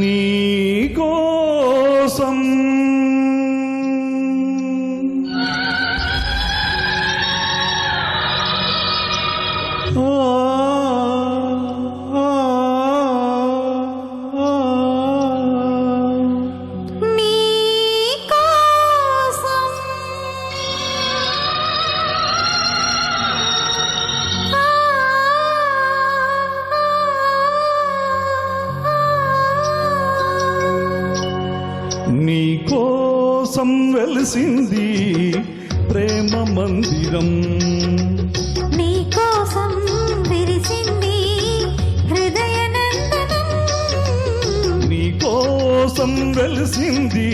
నీ కోసం నీ కోసం వెలిసింది ప్రేమ మందిరం. నీ కోసం విరిసింది హృదయ నీ కోసం వెలిసింది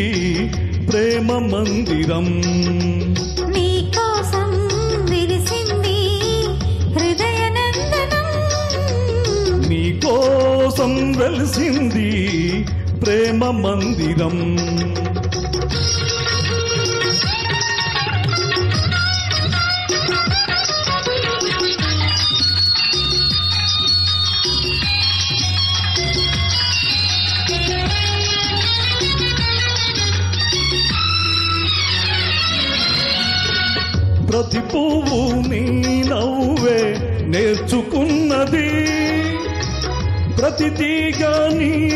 ప్రేమ మందిరం. నీ కోసం విరిసింది హృదయ నందనం నీ కోసం వెలిసింది ప్రేమ మందిరం. ప్రతి పువ్వు నీ నవ్వే నేర్చుకున్నది. ప్రతి తీగ నీ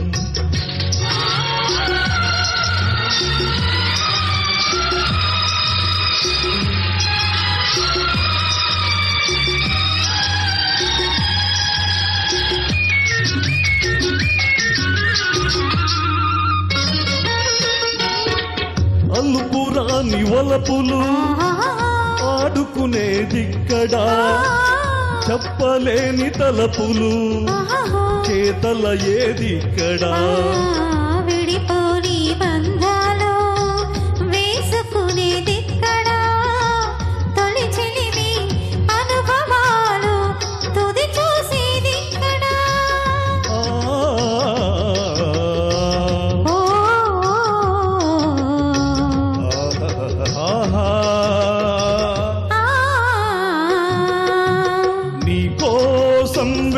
అల్లుపురాని వలపులు ఆడుకునేదిక్కడా చెప్పలేని తలపులు చేతల ఏదిక్కడా విడిపోని బంధాలు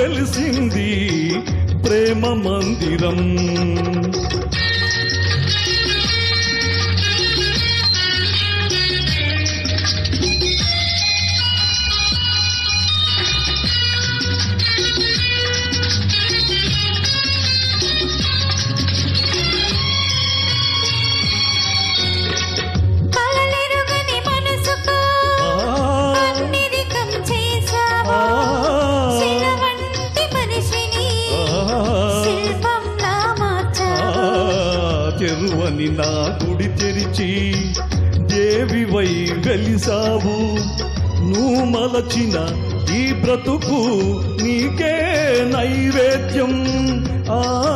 వెలిసింది ప్రేమ మందిరం. చెరువని నా గుడి తెరిచి దేవివై వెలిసావు. నువ్వు మలచిన ఈ బ్రతుకు నీకే నైవేద్యం. ఆ.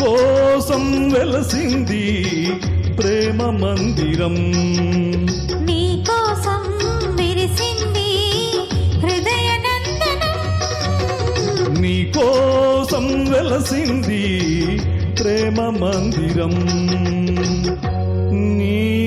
కోసం వెలసింది ప్రేమ మందిరం. కోసం వెలసింది ప్రేమ మందిరం. నీ